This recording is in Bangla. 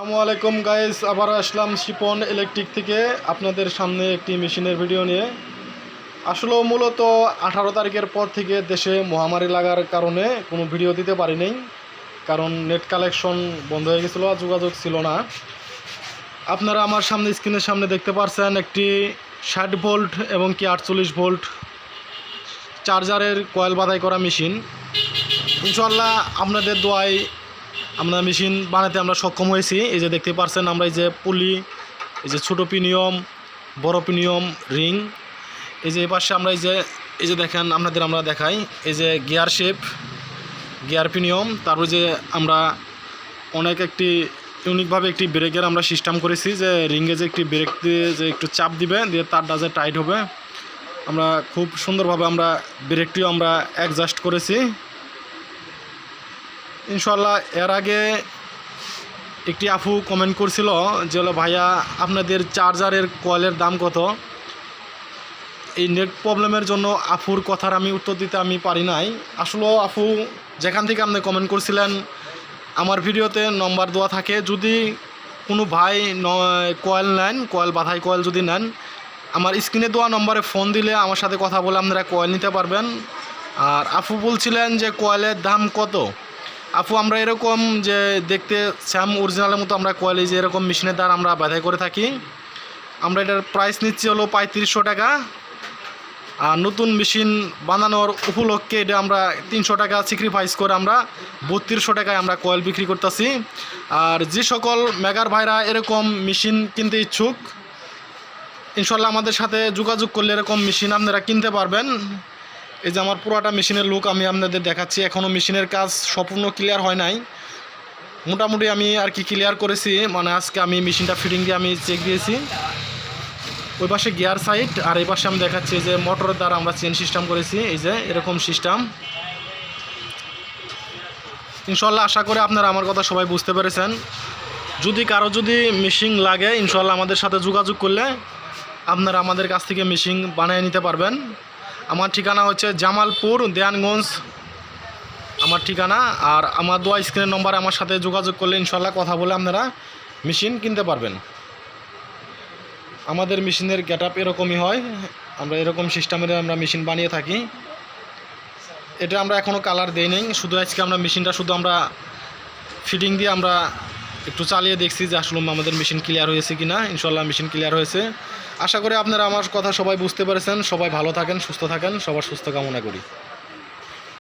আসসালামু আলাইকুম গাইস আবার আসলাম শিপন ইলেকট্রিক থেকে আপনাদের সামনে একটি মেশিনের ভিডিও নিয়ে। আসলে মূলত আঠারো তারিখের পর থেকে দেশে মহামারী লাগার কারণে কোনো ভিডিও দিতে পারিনি কারণ নেট কালেকশন বন্ধ হয়ে গেছিল আর যোগাযোগ ছিল না। আপনারা আমার সামনে, স্ক্রিনের সামনে দেখতে পারছেন একটি ষাট ভোল্ট এবং কি আটচল্লিশ ভোল্ট চার্জারের কয়েল বাধাই করা মেশিন ইনশাল্লাহ আপনাদের দোয়ায় আমরা মেশিন বানাতে আমরা সক্ষম হয়েছি। এই যে দেখতে পারছেন আমরা এই যে পুলি, এই যে ছোটো পিনিয়ম, বড় পিনিয়ম, রিং। এই যে এই পাশে আমরা এই যে এই যে দেখেন আপনাদের আমরা দেখাই। এই যে গিয়ার শেপ, গিয়ার পিনিয়ম, তারপর যে আমরা অনেক একটি ইউনিকভাবে একটি ব্রেকের আমরা সিস্টেম করেছি যে রিঙ্গে যে একটি ব্রেক দিয়ে যে একটু চাপ দিবে, দিয়ে তারটা যে টাইট হবে। আমরা খুব সুন্দরভাবে আমরা ব্রেকটিও আমরা অ্যাডজাস্ট করেছি। ইনশাল্লাহ এর আগে একটি আফু কমেন্ট করছিল যে হলো, ভাইয়া, আপনাদের চার্জারের কয়েলের দাম কত? এই নেট প্রবলেমের জন্য আফুর কথার আমি উত্তর দিতে আমি পারি নাই। আসলে আফু যেখান থেকে আপনি কমেন্ট করছিলেন, আমার ভিডিওতে নম্বর দেওয়া থাকে। যদি কোনো ভাই কয়েল নেন কয়েল বাধাই কয়েল যদি নেন, আমার স্ক্রিনে দেওয়া নম্বরে ফোন দিলে আমার সাথে কথা বলে আপনারা কয়েল নিতে পারবেন। আর আফু বলছিলেন যে কয়েলের দাম কত? আপু, আমরা এরকম যে দেখতে স্যাম অরিজিনালের মতো আমরা কয়েল এই যে এরকম মেশিনের দ্বারা আমরা বাধাই করে থাকি। আমরা এটার প্রাইস নিচ্ছি হলো পঁয়ত্রিশশো টাকা। আর নতুন মেশিন বানানোর উপলক্ষে এটা আমরা তিনশো টাকা স্যাক্রিফাইস করে আমরা বত্রিশশো টাকায় আমরা কয়েল বিক্রি করতেছি। আর যে সকল মেগার ভাইরা এরকম মেশিন কিনতে ইচ্ছুক, ইনশাল্লাহ আমাদের সাথে যোগাযোগ করলে এরকম মেশিন আপনারা কিনতে পারবেন। এই যে আমার পুরোটা মেশিনের লুক আমি আপনাদের দেখাচ্ছি। এখনও মেশিনের কাজ সম্পূর্ণ ক্লিয়ার হয় নাই। মোটামুটি আমি আর কি ক্লিয়ার করেছি মানে আজকে আমি মেশিনটা ফিটিং দিয়ে আমি চেক দিয়েছি। ওই পাশে গিয়ার সাইড আর এই পাশে আমি দেখাচ্ছি যে মোটরের দ্বারা আমরা চেন সিস্টেম করেছি। এই যে এরকম সিস্টেম ইনশাল্লাহ আশা করে আপনারা আমার কথা সবাই বুঝতে পেরেছেন। যদি কারও যদি মেশিন লাগে ইনশাল্লাহ আমাদের সাথে যোগাযোগ করলে আপনারা আমাদের কাছ থেকে মেশিন বানিয়ে নিতে পারবেন। আমার ঠিকানা হচ্ছে জামালপুর, দেয়ানগঞ্জ। আমার ঠিকানা আর আমার দোয়া স্ক্রিনের নম্বরে আমার সাথে যোগাযোগ করলে ইনশাল্লাহ কথা বলে আপনারা মেশিন কিনতে পারবেন। আমাদের মেশিনের গেট আপ এরকমই হয়, আমরা এরকম সিস্টেমের আমরা মেশিন বানিয়ে থাকি। এটা আমরা এখনও কালার দেই নাই, শুধু আজকে আমরা মেশিনটা শুধু আমরা ফিটিং দিয়ে আমরা একটু চালিয়ে দেখছি যে আসলে আমাদের মেশিন ক্লিয়ার হয়েছে কি না ইনশাল্লাহ মেশিন ক্লিয়ার হয়েছে। আশা করি আপনারা আমার কথা সবাই বুঝতে পেরেছেন। সবাই ভালো থাকেন, সুস্থ থাকেন। সবার সুস্থ কামনা করি।